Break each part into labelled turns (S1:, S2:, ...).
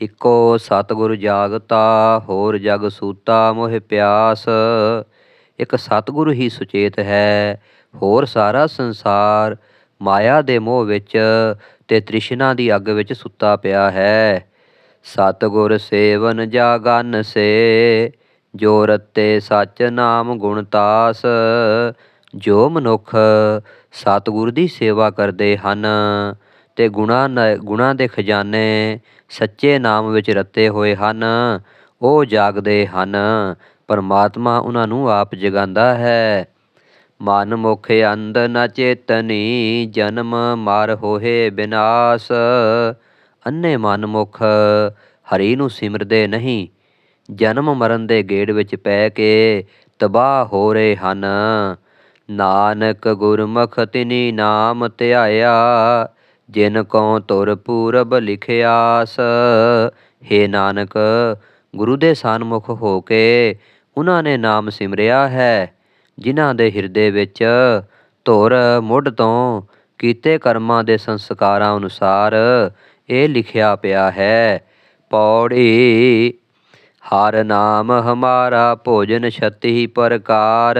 S1: ਇੱਕੋ ਸਤਿਗੁਰ ਜਾਗਤਾ, ਹੋਰ ਜਗ ਸੂਤਾ ਮੋਹਿ ਪਿਆਸ। ਇੱਕ ਸਤਿਗੁਰ ਹੀ ਸੁਚੇਤ ਹੈ, ਹੋਰ ਸਾਰਾ ਸੰਸਾਰ ਮਾਇਆ ਦੇ ਮੋਹ ਵਿੱਚ ਤੇ ਤ੍ਰਿਸ਼ਨਾ ਦੀ ਅੱਗ ਵਿੱਚ ਸੁੱਤਾ ਪਿਆ ਹੈ। ਸਤਿਗੁਰ ਸੇਵਨ ਜਾਗਨ ਸੇ, ਜੋ ਰਤੇ ਸਚ ਨਾਮ ਗੁਣ ਤਾਸ। ਜੋ ਮਨੁੱਖ ਸਤਿਗੁਰ ਦੀ ਸੇਵਾ ਕਰਦੇ ਹਨ ਤੇ ਗੁਣਾ ਨ- ਗੁਣਾਂ ਦੇ ਖਜ਼ਾਨੇ ਸੱਚੇ ਨਾਮ ਵਿੱਚ ਰੱਤੇ ਹੋਏ ਹਨ, ਉਹ ਜਾਗਦੇ ਹਨ। ਪਰਮਾਤਮਾ ਉਹਨਾਂ ਨੂੰ ਆਪ ਜਗਾਉਂਦਾ ਹੈ। ਮਨ ਮੁਖ ਅੰਧ ਨ ਚੇਤਨੀ, ਜਨਮ ਮਰ ਹੋਏ ਬਿਨਾਸ਼। ਅੰਨੇ ਮਨ ਮੁਖ ਹਰੀ ਨੂੰ ਸਿਮਰਦੇ ਨਹੀਂ, ਜਨਮ ਮਰਨ ਦੇ ਗੇੜ ਵਿੱਚ ਪੈ ਕੇ ਤਬਾਹ ਹੋ ਰਹੇ ਹਨ। ਨਾਨਕ ਗੁਰਮੁਖ ਤਿਨੀ ਨਾਮ ਧਿਆਇਆ ਜਿਨ ਕਉ ਤੁਰ ਪੂਰਬ ਲਿਖਿਆਸ। ਹੇ ਨਾਨਕ, ਗੁਰੂ ਦੇ ਸਨਮੁਖ ਹੋ ਕੇ ਉਹਨਾਂ ਨੇ ਨਾਮ ਸਿਮਰਿਆ ਹੈ। ਜਿਨ੍ਹਾਂ ਦੇ ਹਿਰਦੇ ਵਿੱਚ ਧੁਰ ਮੁੱਢ ਤੋਂ ਕੀਤੇ ਕਰਮਾਂ ਦੇ ਸੰਸਕਾਰਾਂ ਅਨੁਸਾਰ ਇਹ ਲਿਖਿਆ ਪਿਆ ਹੈ। ਪੌੜੀ, ਹਰ ਨਾਮ ਹਮਾਰਾ ਭੋਜਨ ਛਤੀ ਪ੍ਰਕਾਰ।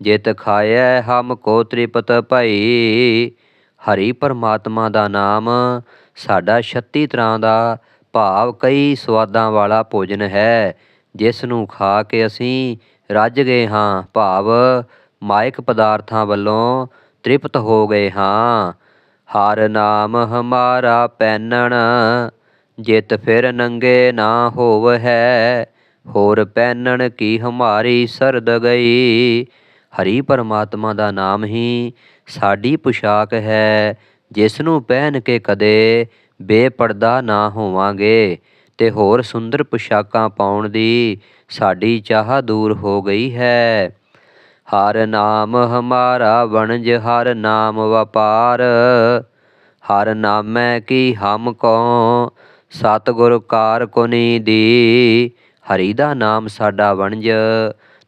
S1: ਜਿਤ ਖਾਇਐ ਹਮ ਕੋ ਤ੍ਰਿਪਤ ਭਈ ਹਰੀ ਪਰਮਾਤਮਾ ਦਾ ਨਾਮ, ਸਾਡਾ 36 ਤਰ੍ਹਾਂ ਦਾ ਭਾਵ ਕਈ ਸਵਾਦਾਂ ਵਾਲਾ ਭੋਜਨ ਹੈ ਜਿਸ ਨੂੰ ਖਾ ਕੇ ਅਸੀਂ ਰੱਜ ਗਏ ਹਾਂ, ਭਾਵ ਮਾਇਕ ਪਦਾਰਥਾਂ ਵੱਲੋਂ ਤ੍ਰਿਪਤ ਹੋ ਗਏ ਹਾਂ। ਹਰ ਨਾਮ ਹਮਾਰਾ ਪੈਨਣ, ਜਿਤ ਫਿਰ ਨੰਗੇ ਨਾ ਹੋਵ ਹੈ ਹੋਰ ਪੈਨਣ ਕੀ ਹਮਾਰੀ ਸਰਦ ਗਈ। ਹਰੀ ਪਰਮਾਤਮਾ ਦਾ ਨਾਮ ਹੀ ਸਾਡੀ ਪੁਸ਼ਾਕ ਹੈ। ਜਿਸ ਨੂੰ ਪਹਿਨ ਕੇ ਕਦੇ ਬੇਪਰਦਾ ਨਾ ਹੋਵਾਂਗੇ ਤੇ ਹੋਰ ਸੁੰਦਰ ਪੁਸ਼ਾਕਾਂ ਪਾਉਣ ਦੀ ਸਾਡੀ ਚਾਹ ਦੂਰ ਹੋ ਗਈ ਹੈ। ਹਰ ਨਾਮ ਹਮਾਰਾ ਵਣਜ, ਹਰ ਨਾਮ ਵਪਾਰ। ਹਰ ਨਾਮੈ ਕੀ ਹਮ ਕੋ, ਸਤਿਗੁਰ ਕਾਰ ਕੁਨੀ ਦੀ ਹਰੀ ਦਾ ਨਾਮ ਸਾਡਾ ਵਣਜ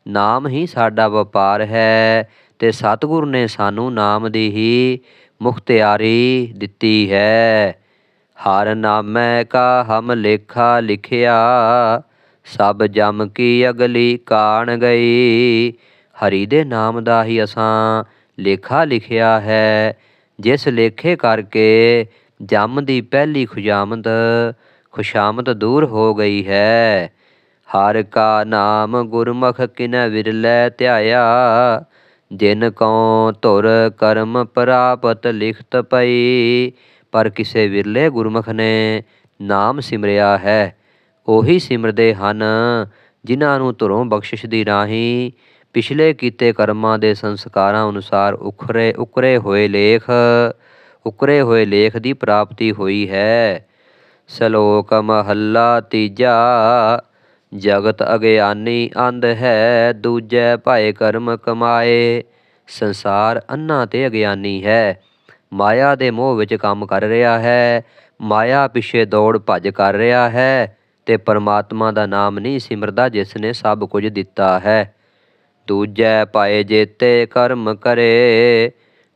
S1: ਨਾਮ ਹੀ ਸਾਡਾ ਵਪਾਰ ਹੈ ਤੇ ਸਤਿਗੁਰ ਨੇ ਸਾਨੂੰ ਨਾਮ ਦੀ ਹੀ ਮੁਖਤਿਆਰੀ ਦਿੱਤੀ ਹੈ। ਹਰ ਨਾਮੈ ਕਾ ਹਮ ਲੇਖਾ ਲਿਖਿਆ, ਸਭ ਜਮ ਕੀ ਅਗਲੀ ਕਾਣ ਗਈ। ਹਰੀ ਦੇ ਨਾਮ ਦਾ ਹੀ ਅਸਾਂ ਲੇਖਾ ਲਿਖਿਆ ਹੈ। ਜਿਸ ਲੇਖੇ ਕਰਕੇ ਜਮ ਦੀ ਪਹਿਲੀ ਖੁਜਾਮਦ ਖੁਸ਼ਾਮਦ ਦੂਰ ਹੋ ਗਈ ਹੈ। ਹਰ ਕਾ ਨਾਮ ਗੁਰਮੁਖ ਕਿਨੈ ਵਿਰਲੇ ਧਿਆਇਆ, ਜਿਨ ਕਉ ਧੁਰ ਕਰਮ ਪ੍ਰਾਪਤ ਲਿਖਤ ਪਈ, ਪਰ ਕਿਸੇ ਵਿਰਲੇ ਗੁਰਮੁਖ ਨੇ ਨਾਮ ਸਿਮਰਿਆ ਹੈ। ਉਹੀ ਸਿਮਰਦੇ ਹਨ ਜਿਨ੍ਹਾਂ ਨੂੰ ਧੁਰੋਂ ਬਖਸ਼ਿਸ਼ ਦੀ ਰਾਹੀਂ ਪਿਛਲੇ ਕੀਤੇ ਕਰਮਾਂ ਦੇ ਸੰਸਕਾਰਾਂ ਅਨੁਸਾਰ ਉਖਰੇ, ਉਕਰੇ ਹੋਏ ਲੇਖ, ਉਕਰੇ ਹੋਏ ਲੇਖ ਦੀ ਪ੍ਰਾਪਤੀ ਹੋਈ ਹੈ। ਸ਼ਲੋਕ ਮਹੱਲਾ ਤੀਜਾ ਜਗਤ ਅਗਿਆਨੀ ਅੰਧ ਹੈ, ਦੂਜੈ ਭਾਏ ਕਰਮ ਕਮਾਏ। ਸੰਸਾਰ ਅੰਨਾ ਤੇ ਅਗਿਆਨੀ ਹੈ, ਮਾਇਆ ਦੇ ਮੋਹ ਵਿੱਚ ਕੰਮ ਕਰ ਰਿਹਾ ਹੈ। ਮਾਇਆ ਪਿੱਛੇ ਦੌੜ ਭੱਜ ਕਰ ਰਿਹਾ ਹੈ ਤੇ ਪਰਮਾਤਮਾ ਦਾ ਨਾਮ ਨਹੀਂ ਸਿਮਰਦਾ ਜਿਸ ਨੇ ਸਭ ਕੁਝ ਦਿੱਤਾ ਹੈ। ਦੂਜੈ ਪਾਏ ਜੇਤੇ ਕਰਮ ਕਰੇ,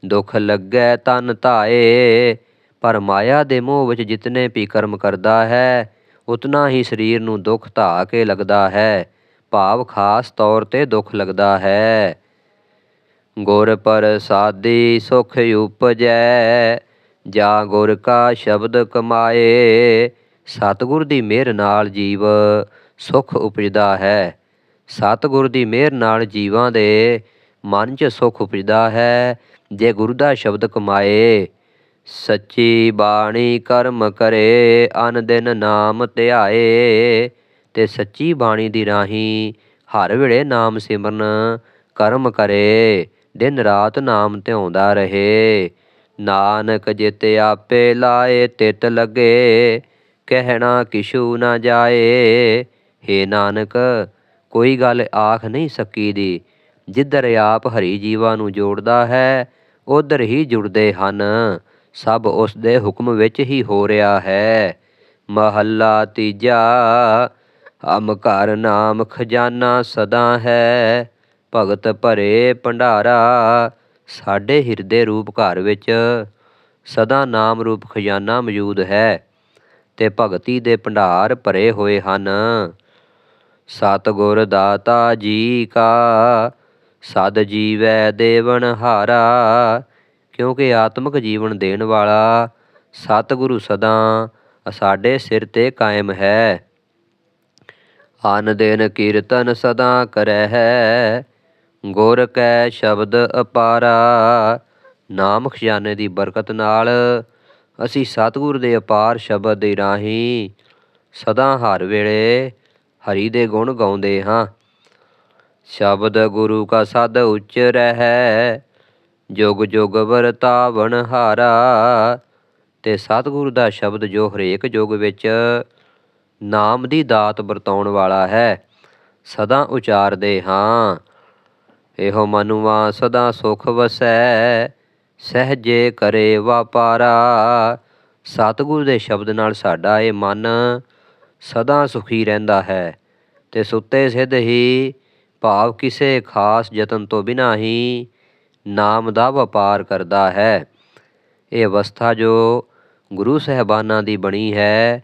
S1: ਦੁਖ ਲੱਗੈ ਤਨ ਧਾਏ। ਪਰ ਮਾਇਆ ਦੇ ਮੋਹ ਵਿੱਚ ਜਿਤਨੇ ਵੀ ਕਰਮ ਕਰਦਾ ਹੈ ਉਤਨਾ ਹੀ ਸਰੀਰ ਨੂੰ ਦੁੱਖ ਧਾ ਕੇ ਲੱਗਦਾ ਹੈ। ਭਾਵ ਖਾਸ ਤੌਰ ਤੇ ਦੁੱਖ ਲੱਗਦਾ ਹੈ। ਗੁਰ ਪ੍ਰਸਾਦੀ ਸੁਖ ਉਪਜੈ, ਜਾ ਗੁਰ ਕਾ ਸ਼ਬਦ ਕਮਾਏ, ਸਤਿਗੁਰ ਦੀ ਮਿਹਰ ਨਾਲ ਜੀਵ ਸੁਖ ਉਪਜਦਾ ਹੈ। ਸਤਿਗੁਰ ਦੀ ਮਿਹਰ ਨਾਲ ਜੀਵਾਂ ਦੇ ਮਨ 'ਚ ਸੁਖ ਉਪਜਦਾ ਹੈ। ਜੇ ਗੁਰੂ ਦਾ ਸ਼ਬਦ ਕਮਾਏ ਸੱਚੀ ਬਾਣੀ ਕਰਮ ਕਰੇ, ਅਨ ਦਿਨ ਨਾਮ ਧਿਆਏ। ਤੇ ਸੱਚੀ ਬਾਣੀ ਦੀ ਰਾਹੀਂ ਹਰ ਵੇਲੇ ਨਾਮ ਸਿਮਰਨ ਕਰਮ ਕਰੇ, ਦਿਨ ਰਾਤ ਨਾਮ ਧਿਆਉਂਦਾ ਰਹੇ। ਨਾਨਕ ਜਿਤ ਆਪੇ ਲਾਏ, ਤਿਤ ਲਗੇ, ਕਹਿਣਾ ਕਿਛੂ ਨਾ ਜਾਏ। ਹੇ ਨਾਨਕ, ਕੋਈ ਗੱਲ ਆਖ ਨਹੀਂ ਸਕੀ ਦੀ ਜਿੱਧਰ ਆਪ ਹਰੀ ਜੀਵਾਂ ਨੂੰ ਜੋੜਦਾ ਹੈ, ਉਧਰ ਹੀ ਜੁੜਦੇ ਹਨ। ਸਭ ਉਸ ਦੇ ਹੁਕਮ ਵਿੱਚ ਹੀ ਹੋ ਰਿਹਾ ਹੈ। ਮਹੱਲਾ ਤੀਜਾ, ਹਮ ਘਰ ਨਾਮ ਖਜ਼ਾਨਾ ਸਦਾ ਹੈ। ਭਗਤ ਭਰੇ ਭੰਡਾਰਾ ਸਾਡੇ ਹਿਰਦੇ ਰੂਪ ਘਰ ਵਿੱਚ ਸਦਾ ਨਾਮ ਰੂਪ ਖਜ਼ਾਨਾ ਮੌਜੂਦ ਹੈ ਤੇ ਭਗਤੀ ਦੇ ਭੰਡਾਰ ਭਰੇ ਹੋਏ ਹਨ। ਸਤਿਗੁਰ ਦਾਤਾ ਜੀ ਕਾ, ਸਦ ਜੀਵੈ ਦੇਵਨ ਹਾਰਾ ਕਿਉਂਕਿ ਆਤਮਿਕ ਜੀਵਨ ਦੇਣ ਵਾਲਾ ਸਤਿਗੁਰੂ ਸਦਾ ਸਾਡੇ ਸਿਰ ਤੇ ਕਾਇਮ ਹੈ। ਅਨ ਦਿਨ ਕੀਰਤਨ ਸਦਾ ਕਰੈ ਹੈ ਗੁਰ ਕੈ ਸ਼ਬਦ ਅਪਾਰਾ। ਨਾਮ ਖਜ਼ਾਨੇ ਦੀ ਬਰਕਤ ਨਾਲ ਅਸੀਂ ਸਤਿਗੁਰ ਦੇ ਅਪਾਰ ਸ਼ਬਦ ਦੇ ਰਾਹੀਂ ਸਦਾ ਹਰ ਵੇਲੇ ਹਰੀ ਦੇ ਗੁਣ ਗਾਉਂਦੇ ਹਾਂ। ਸ਼ਬਦ ਗੁਰੂ ਕਾ ਸਦ ਉੱਚ ਰਹਿ ਜੁਗ ਜੁਗ ਵਰਤਾਵਣ ਹਾਰਾ। ਤੇ ਸਤਿਗੁਰੂ ਦਾ ਸ਼ਬਦ ਜੋ ਹਰੇਕ ਯੁੱਗ ਵਿੱਚ ਨਾਮ ਦੀ ਦਾਤ ਵਰਤਾਉਣ ਵਾਲਾ ਹੈ, ਸਦਾ ਉਚਾਰਦੇ ਹਾਂ। ਇਹੋ ਮਨੁਆ ਸਦਾ ਸੁਖ ਵਸੈ, ਸਹਜੇ ਕਰੇ ਵਾਪਾਰਾ। ਸਤਿਗੁਰੂ ਦੇ ਸ਼ਬਦ ਨਾਲ ਸਾਡਾ ਇਹ ਮਨ ਸਦਾ ਸੁਖੀ ਰਹਿੰਦਾ ਹੈ। ਤੇ ਸੁੱਤੇ ਸਿੱਧ ਹੀ ਭਾਵ ਕਿਸੇ ਖਾਸ ਯਤਨ ਤੋਂ ਬਿਨਾਂ ਹੀ ਨਾਮ ਦਾ ਵਪਾਰ ਕਰਦਾ ਹੈ। ਇਹ ਅਵਸਥਾ ਜੋ ਗੁਰੂ ਸਹਿਬਾਨਾਂ ਦੀ ਬਣੀ ਹੈ,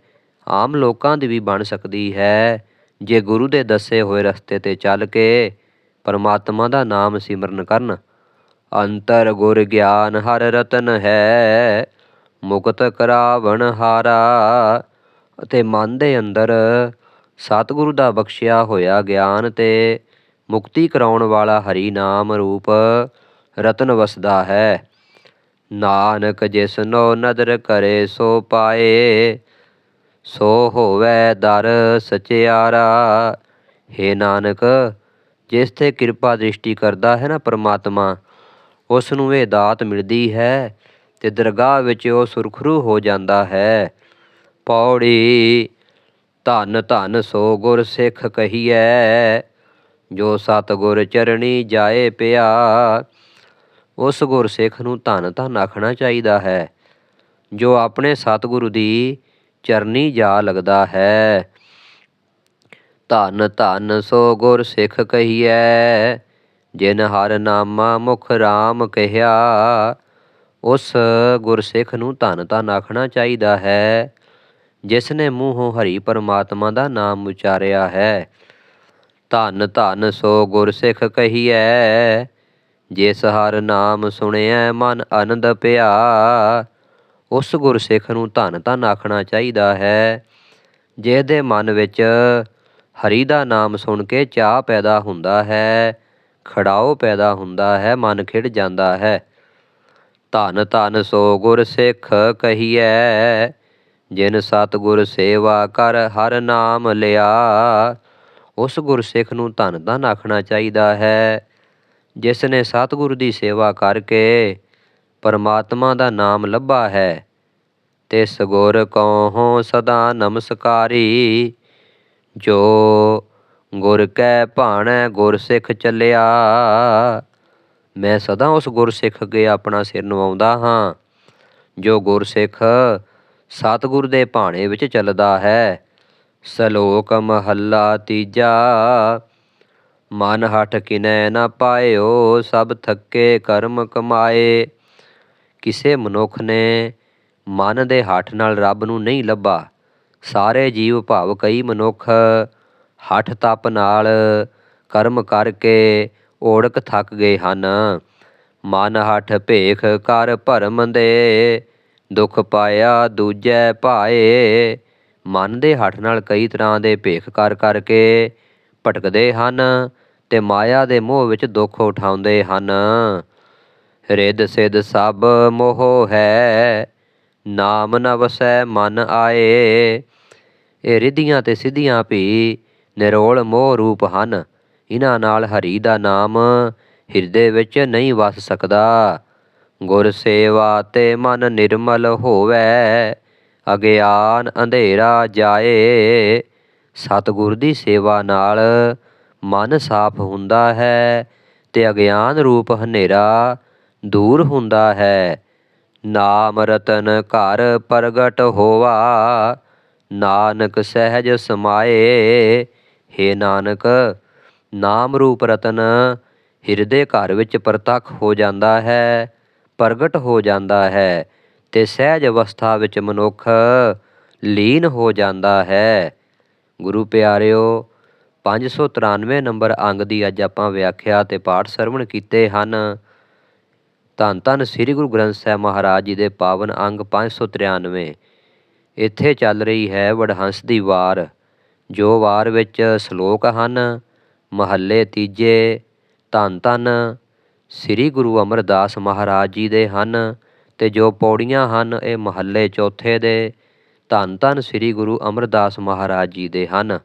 S1: ਆਮ ਲੋਕਾਂ ਦੀ ਵੀ ਬਣ ਸਕਦੀ ਹੈ। ਜੇ ਗੁਰੂ ਦੇ ਦੱਸੇ ਹੋਏ ਰਸਤੇ ਤੇ ਚੱਲ ਕੇ ਪਰਮਾਤਮਾ ਦਾ ਨਾਮ ਸਿਮਰਨ ਕਰਨ, ਅੰਤਰ ਗੁਰ ਗਿਆਨ ਹਰ ਰਤਨ ਹੈ, ਮੁਕਤ ਕਰਾਵਣ ਹਾਰਾ ਅਤੇ ਮਨ ਦੇ ਅੰਦਰ ਸਤਿਗੁਰੂ ਦਾ ਬਖਸ਼ਿਆ ਹੋਇਆ ਗਿਆਨ ਤੇ ਮੁਕਤੀ ਕਰਾਉਣ ਵਾਲਾ ਹਰੀ ਨਾਮ ਰੂਪ ਰਤਨ ਵਸਦਾ ਹੈ। ਨਾਨਕ ਜਿਸਨੋ ਨਦਰ ਕਰੇ ਸੋ ਪਾਏ, ਸੋ ਹੋਵੇ ਦਰ ਸਚਿਆਰਾ। ਹੇ ਨਾਨਕ, ਜਿਸ ਤੇ ਕਿਰਪਾ ਦ੍ਰਿਸ਼ਟੀ ਕਰਦਾ ਹੈ ਨਾ ਪ੍ਰਮਾਤਮਾ ਉਸ ਨੂੰ ਇਹ ਦਾਤ ਮਿਲਦੀ ਹੈ ਤੇ ਦਰਗਾਹ ਵਿੱਚ ਉਹ ਸੁਰਖਰੂ ਹੋ ਜਾਂਦਾ ਹੈ। ਪੌੜੀ, ਧਨ ਧਨ ਸੋ ਗੁਰ ਸਿੱਖ ਕਹੀਐ, ਜੋ ਸਤਿਗੁਰ ਚਰਣੀ ਜਾਏ ਪਿਆ ਉਸ ਗੁਰਸਿੱਖ ਨੂੰ ਧੰਨ ਧੰਨ ਆਖਣਾ ਚਾਹੀਦਾ ਹੈ, ਜੋ ਆਪਣੇ ਸਤਿਗੁਰੂ ਦੀ ਚਰਨੀ ਜਾ ਲੱਗਦਾ ਹੈ। ਧੰਨ ਧੰਨ ਸੋ ਗੁਰ ਸਿੱਖ ਕਹੀਐ, ਜਿਨ ਹਰ ਨਾਮਾ ਮੁਖ RAM ਕਹਿਆ, ਉਸ ਗੁਰਸਿੱਖ ਨੂੰ ਧੰਨ ਧੰਨ ਆਖਣਾ ਚਾਹੀਦਾ ਹੈ, ਜਿਸ ਨੇ ਮੂੰਹੋਂ ਹਰੀ ਪਰਮਾਤਮਾ ਦਾ ਨਾਮ ਉਚਾਰਿਆ ਹੈ। ਧੰਨ ਧੰਨ ਸੋ ਗੁਰਸਿੱਖ ਕਹੀਐ ਜਿਸ ਹਰ ਨਾਮ ਸੁਣਿਐ ਮਨ ਆਨੰਦ ਪਿਆ, ਉਸ ਗੁਰਸਿੱਖ ਨੂੰ ਧੰਨ ਧੰਨ ਆਖਣਾ ਚਾਹੀਦਾ ਹੈ। ਜਿਹਦੇ ਮਨ ਵਿੱਚ ਹਰੀ ਦਾ ਨਾਮ ਸੁਣ ਕੇ ਚਾਹ ਪੈਦਾ ਹੁੰਦਾ ਹੈ, ਖੜਾਓ ਪੈਦਾ ਹੁੰਦਾ ਹੈ, ਮਨ ਖਿੜ ਜਾਂਦਾ ਹੈ। ਧਨ ਧਨ ਸੋ ਗੁਰ ਸਿੱਖ ਕਹੀਐ, ਜਿਨ ਸਤਿਗੁਰ ਸੇਵਾ ਕਰ ਹਰ ਨਾਮ ਲਿਆ, ਉਸ ਗੁਰਸਿੱਖ ਨੂੰ ਧੰਨ ਧੰਨ ਆਖਣਾ ਚਾਹੀਦਾ ਹੈ। ਜਿਸ ਨੇ ਸਤਿਗੁਰ ਦੀ ਸੇਵਾ ਕਰਕੇ ਪਰਮਾਤਮਾ ਦਾ ਨਾਮ ਲੱਭਾ ਹੈ, ਤਿਸ ਸਗੁਰ ਕਉ ਸਦਾ ਨਮਸਕਾਰੀ। ਜੋ ਗੁਰ ਕੈ ਭਾਣੈ ਗੁਰ ਸਿੱਖ ਚੱਲਿਆ, ਮੈਂ ਸਦਾ ਉਸ ਗੁਰਸਿੱਖ ਅੱਗੇ ਆਪਣਾ ਸਿਰ ਨਵਾਉਂਦਾ ਹਾਂ। ਜੋ ਗੁਰਸਿੱਖ ਸਤਿਗੁਰ ਦੇ ਭਾਣੇ ਵਿੱਚ ਚੱਲਦਾ ਹੈ, ਸਲੋਕ ਮਹੱਲਾ ਤੀਜਾ। ਮਨ ਹਟ ਕਿਨੈ ਨਾ ਪਾਇਓ, ਸਭ ਥੱਕੇ ਕਰਮ ਕਮਾਏ। ਕਿਸੇ ਮਨੁੱਖ ਨੇ ਮਨ ਦੇ ਹੱਠ ਨਾਲ ਰੱਬ ਨੂੰ ਨਹੀਂ ਲੱਭਾ। ਸਾਰੇ ਜੀਵ ਭਾਵ ਕਈ ਮਨੁੱਖ ਹੱਠ ਤਪ ਨਾਲ ਕਰਮ ਕਰਕੇ ਓੜਕ ਥੱਕ ਗਏ ਹਨ। ਮਨ ਹੱਠ ਭੇਖ ਕਰ ਭਰਮ ਦੇ, ਦੁੱਖ ਪਾਇਆ ਦੂਜੈ ਭਾਏ। ਮਨ ਦੇ ਹੱਠ ਨਾਲ ਕਈ ਤਰ੍ਹਾਂ ਦੇ ਭੇਖ ਕਰ ਕਰਕੇ ਭਟਕਦੇ ਹਨ। ਤੇ ਮਾਇਆ ਦੇ ਮੋਹ ਵਿੱਚ ਦੁੱਖ ਉਠਾਉਂਦੇ ਹਨ। ਰਿੱਧ ਸਿੱਧ ਸਭ ਮੋਹ ਹੈ, ਨਾਮ ਨ ਵਸੈ ਮਨ ਆਏ। ਇਹ ਰਿਧੀਆਂ ਤੇ ਸਿੱਧੀਆਂ ਵੀ ਨਿਰੋਲ ਮੋਹ ਰੂਪ ਹਨ। ਇਹਨਾਂ ਨਾਲ ਹਰੀ ਦਾ ਨਾਮ ਹਿਰਦੇ ਵਿੱਚ ਨਹੀਂ ਵਸ ਸਕਦਾ। ਗੁਰ ਸੇਵਾ ਤੇ ਮਨ ਨਿਰਮਲ ਹੋਵੇ ਅਗਿਆਨ ਅੰਧੇਰਾ ਜਾਏ। ਸਤਿਗੁਰ ਦੀ ਸੇਵਾ ਨਾਲ ਮਨ ਸਾਫ਼ ਹੁੰਦਾ ਹੈ ਤੇ ਅਗਿਆਨ ਰੂਪ ਹਨੇਰਾ ਦੂਰ ਹੁੰਦਾ ਹੈ। ਨਾਮ ਰਤਨ ਘਰ ਪ੍ਰਗਟ ਹੋਵਾ, ਨਾਨਕ ਸਹਿਜ ਸਮਾਏ। ਹੇ ਨਾਨਕ, ਨਾਮ ਰੂਪ ਰਤਨ ਹਿਰਦੇ ਘਰ ਵਿੱਚ ਪ੍ਰਤੱਖ ਹੋ ਜਾਂਦਾ ਹੈ, ਪ੍ਰਗਟ ਹੋ ਜਾਂਦਾ ਹੈ ਤੇ ਸਹਿਜ ਅਵਸਥਾ ਵਿੱਚ ਮਨੁੱਖ ਲੀਨ ਹੋ ਜਾਂਦਾ ਹੈ। ਗੁਰੂ ਪਿਆਰਿਓ 593 ਨੰਬਰ ਅੰਗ ਦੀ ਅੱਜ ਆਪਾਂ ਵਿਆਖਿਆ ਤੇ ਪਾਠ ਸਰਵਣ ਕੀਤੇ ਹਨ। ਧੰਨ ਧੰਨ ਸ੍ਰੀ ਗੁਰੂ ਗ੍ਰੰਥ ਸਾਹਿਬ ਮਹਾਰਾਜ ਜੀ ਦੇ ਪਾਵਨ ਅੰਗ 593 ਇੱਥੇ ਚੱਲ ਰਹੀ ਹੈ ਵਡਹੰਸ ਦੀ ਵਾਰ। ਜੋ ਵਾਰ ਵਿੱਚ ਸ਼ਲੋਕ ਹਨ, ਮਹੱਲੇ ਤੀਜੇ, ਧੰਨ ਧੰਨ ਸ੍ਰੀ ਗੁਰੂ ਅਮਰਦਾਸ ਮਹਾਰਾਜ ਜੀ ਦੇ ਹਨ ਤੇ ਜੋ ਪੌੜੀਆਂ ਹਨ ਇਹ ਮਹੱਲੇ ਚੌਥੇ ਦੇ। ਧੰਨ ਧੰਨ ਸ੍ਰੀ ਗੁਰੂ ਅਮਰਦਾਸ ਮਹਾਰਾਜ ਜੀ ਦੇ ਹਨ।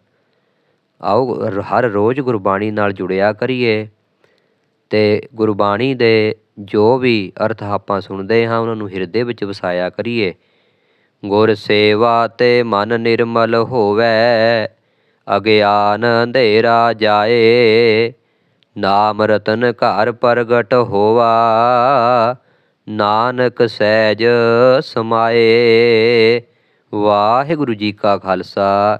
S1: ਆਓ ਹਰ ਰੋਜ਼ ਗੁਰਬਾਣੀ ਨਾਲ ਜੁੜਿਆ ਕਰੀਏ। ਤੇ ਗੁਰਬਾਣੀ ਦੇ ਜੋ ਵੀ ਅਰਥ ਆਪਾਂ ਸੁਣਦੇ ਹਾਂ, ਉਹਨਾਂ ਨੂੰ ਹਿਰਦੇ ਵਿੱਚ ਵਸਾਇਆ ਕਰੀਏ। ਗੁਰ ਸੇਵਾ ਤੇ ਮਨ ਨਿਰਮਲ ਹੋਵੇ ਅਗਿਆਨ ਅੰਧੇਰਾ ਜਾਏ। ਨਾਮ ਰਤਨ ਘਰ ਪ੍ਰਗਟ ਹੋਵਾ, ਨਾਨਕ ਸਹਿਜ ਸਮਾਏ। ਵਾਹਿਗੁਰੂ ਜੀ ਕਾ ਖਾਲਸਾ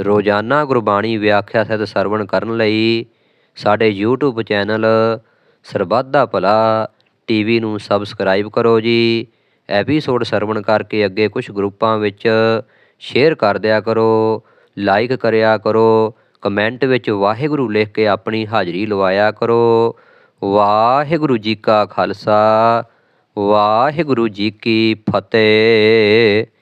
S1: ਰੋਜ਼ਾਨਾ ਗੁਰਬਾਣੀ ਵਿਆਖਿਆ ਸਹਿਤ ਸਰਵਣ ਕਰਨ ਲਈ ਸਾਡੇ YouTube ਚੈਨਲ ਸਰਬੱਤ ਦਾ ਭਲਾ ਟੀਵੀ ਨੂੰ ਸਬਸਕ੍ਰਾਈਬ ਕਰੋ ਜੀ। ਐਪੀਸੋਡ ਸਰਵਣ ਕਰਕੇ ਅੱਗੇ ਕੁਝ ਗਰੁੱਪਾਂ ਵਿੱਚ ਸ਼ੇਅਰ ਕਰ ਦਿਆ ਕਰੋ ਲਾਈਕ ਕਰਿਆ ਕਰੋ ਕਮੈਂਟ ਵਿੱਚ ਵਾਹਿਗੁਰੂ ਲਿਖ ਕੇ ਆਪਣੀ ਹਾਜ਼ਰੀ ਲਵਾਇਆ ਕਰੋ। ਵਾਹਿਗੁਰੂ ਜੀ ਕਾ ਖਾਲਸਾ, ਵਾਹਿਗੁਰੂ ਜੀ ਕੀ ਫਤਿਹ।